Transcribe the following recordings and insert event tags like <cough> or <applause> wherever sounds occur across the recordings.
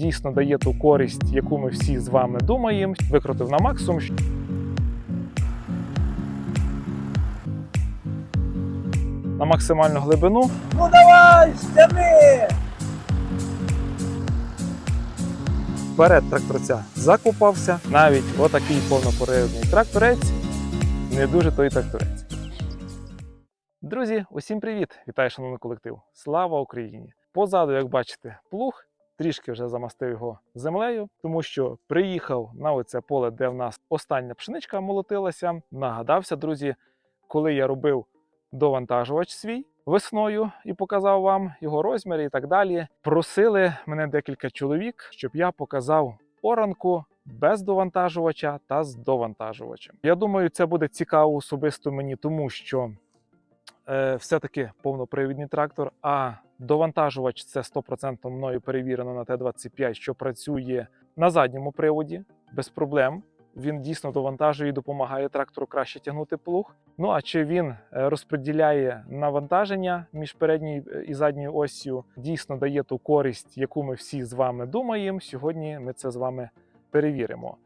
дійсно дає ту користь, яку ми всі з вами думаємо. Викрутив на максимум. На максимальну глибину. Ну давай, стяни! Вперед тракторця закопався. Навіть отакий повнопривідний тракторець. Не дуже той тракторець. Друзі, усім привіт! Вітаю, шановний колектив! Слава Україні! Позаду, як бачите, плуг. Трішки вже замастив його землею, тому що приїхав на оце поле, де в нас остання пшеничка молотилася. Нагадався, друзі, коли я робив довантажувач свій весною і показав вам його розміри і так далі. Просили мене декілька чоловік, щоб я показав оранку без довантажувача та з довантажувачем. Я думаю, це буде цікаво особисто мені, тому що е, все-таки повнопривідний трактор, а довантажувач це 100% мною перевірено на Т-25, що працює на задньому приводі без проблем. Він дійсно довантажує і допомагає трактору краще тягнути плуг. Ну а чи він е, розподіляє навантаження між передньою е, і задньою оссю, дійсно дає ту користь, яку ми всі з вами думаємо. Сьогодні ми це з вами перевіримо.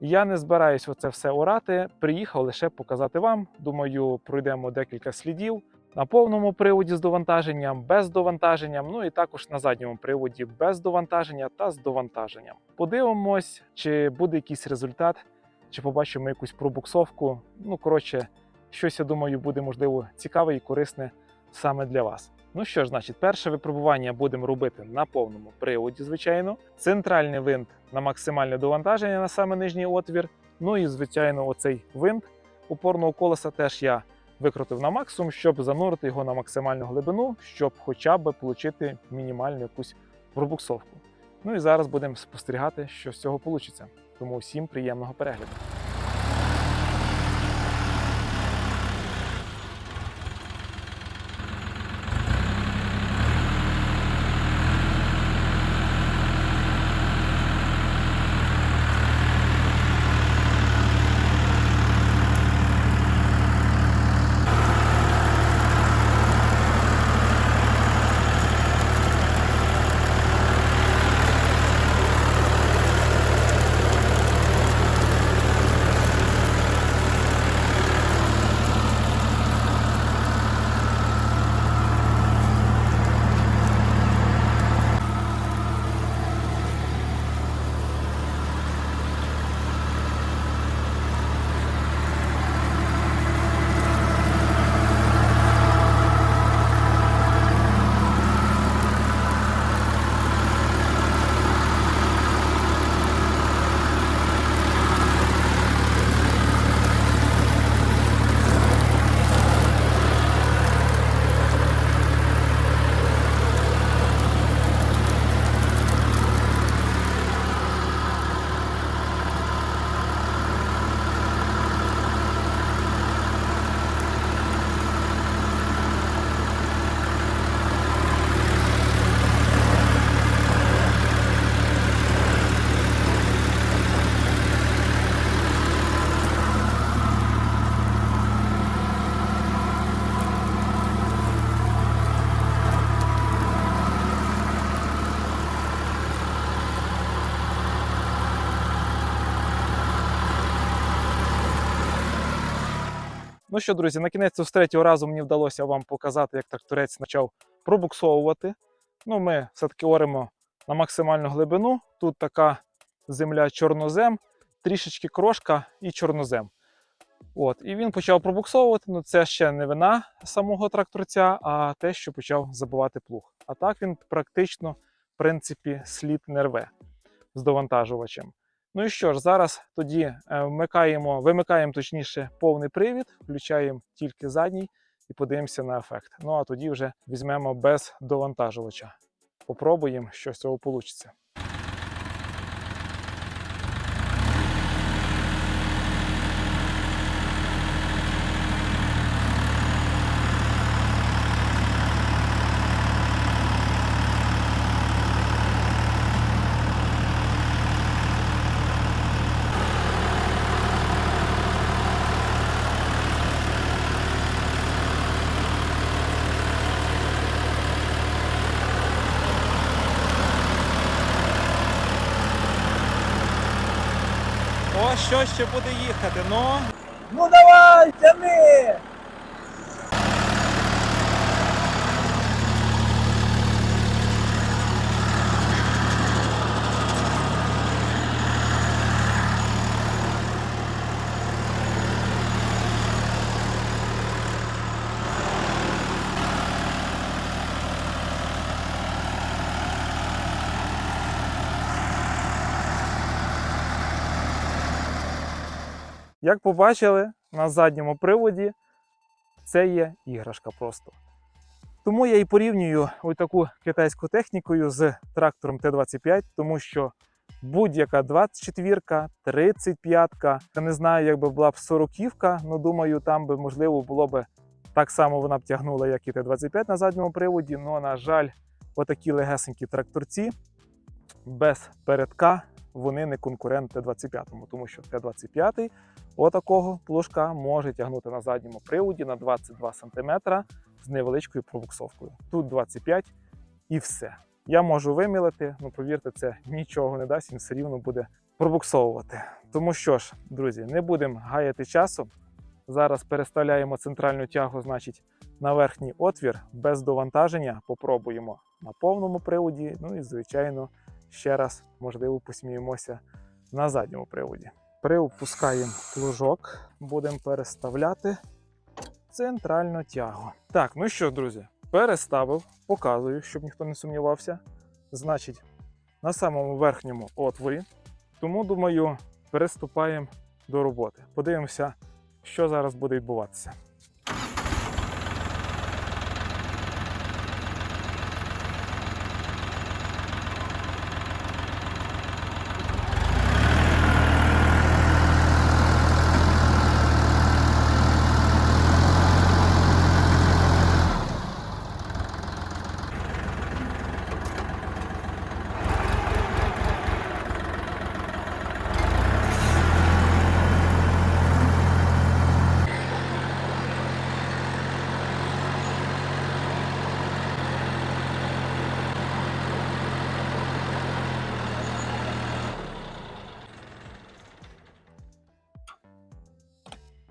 Я не збираюсь оце все орати. Приїхав лише показати вам. Думаю, пройдемо декілька слідів на повному приводі з довантаженням, без довантаженням, ну і також на задньому приводі без довантаження та з довантаженням. Подивимось, чи буде якийсь результат, чи побачимо якусь пробуксовку. Ну, коротше, щось, я думаю, буде можливо цікаве і корисне саме для вас. Ну що ж, значить, перше випробування будемо робити на повному приводі, звичайно. Центральний винт на максимальне довантаження на саме нижній отвір. Ну і, звичайно, оцей винт упорного колеса теж я викрутив на максимум, щоб занурити його на максимальну глибину, щоб хоча б отримати мінімальну якусь пробуксовку. Ну і зараз будемо спостерігати, що з цього вийде. Тому всім приємного перегляду. Ну що, друзі, на кінець з третього разу мені вдалося вам показати, як тракторець почав пробуксовувати. Ну, ми все-таки оремо на максимальну глибину. Тут така земля чорнозем, трішечки крошка і чорнозем. От, І він почав пробуксовувати. Ну, це ще не вина самого тракторця, а те, що почав забивати плуг. А так він практично, в принципі, слід не рве з довантажувачем. Ну і що ж, зараз тоді е, вмикаємо, вимикаємо точніше повний привід, включаємо тільки задній і подивимося на ефект. Ну а тоді вже візьмемо без довантажувача. Попробуємо, що з цього вийде. Що ще буде їхати? Ну, Ну давай, тяни! Як побачили на задньому приводі, це є іграшка просто. Тому я і порівнюю ось таку китайську технікою з трактором Т-25, тому що будь-яка 24-ка, 35-ка, я не знаю, якби була б 40-ка, але думаю, там би можливо було б так само вона б тягнула, як і Т-25 на задньому приводі. Ну, на жаль, отакі легесенькі тракторці без передка вони не конкурент Т-25, тому що Т-25 отакого плужка може тягнути на задньому приводі на 22 см з невеличкою пробуксовкою. Тут 25 і все. Я можу вимілити, ну повірте, це нічого не дасть, він все рівно буде пробуксовувати. Тому що ж, друзі, не будемо гаяти часу. Зараз переставляємо центральну тягу, значить, на верхній отвір без довантаження. Попробуємо на повному приводі. Ну і, звичайно, ще раз, можливо, посміємося на задньому приводі. Приопускаємо плужок, будемо переставляти центральну тягу. Так, ну що, друзі, переставив, показую, щоб ніхто не сумнівався. Значить, на самому верхньому отворі. Тому, думаю, переступаємо до роботи. Подивимося, що зараз буде відбуватися.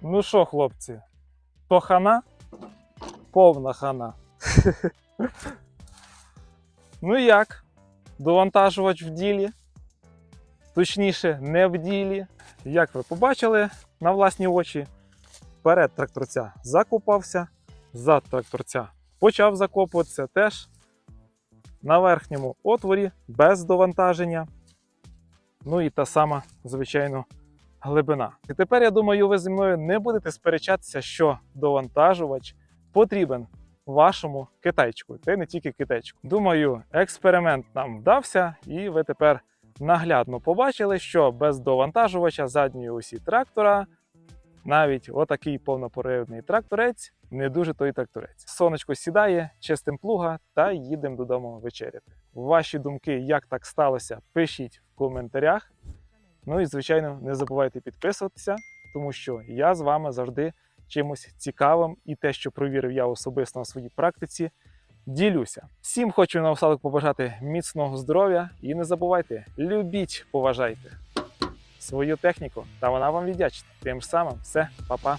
Ну що, хлопці, то хана? Повна хана. <laughs> ну як? Довантажувач в ділі? Точніше, не в ділі. Як ви побачили на власні очі, перед тракторця закопався, зад тракторця почав закопуватися теж на верхньому отворі без довантаження. Ну і та сама, звичайно, глибина. І тепер я думаю, ви зі мною не будете сперечатися, що довантажувач потрібен вашому китайчику, та й не тільки китайчику. Думаю, експеримент нам вдався, і ви тепер наглядно побачили, що без довантажувача задньої осі трактора навіть отакий повнопривідний тракторець не дуже той тракторець. Сонечко сідає, чистим плуга та їдемо додому вечеряти. Ваші думки, як так сталося, пишіть в коментарях. Ну і звичайно, не забувайте підписуватися, тому що я з вами завжди чимось цікавим і те, що провірив я особисто на своїй практиці, ділюся. Всім хочу наостанок побажати міцного здоров'я і не забувайте, любіть, поважайте свою техніку, та вона вам віддячить. Тим самим, все, па-па.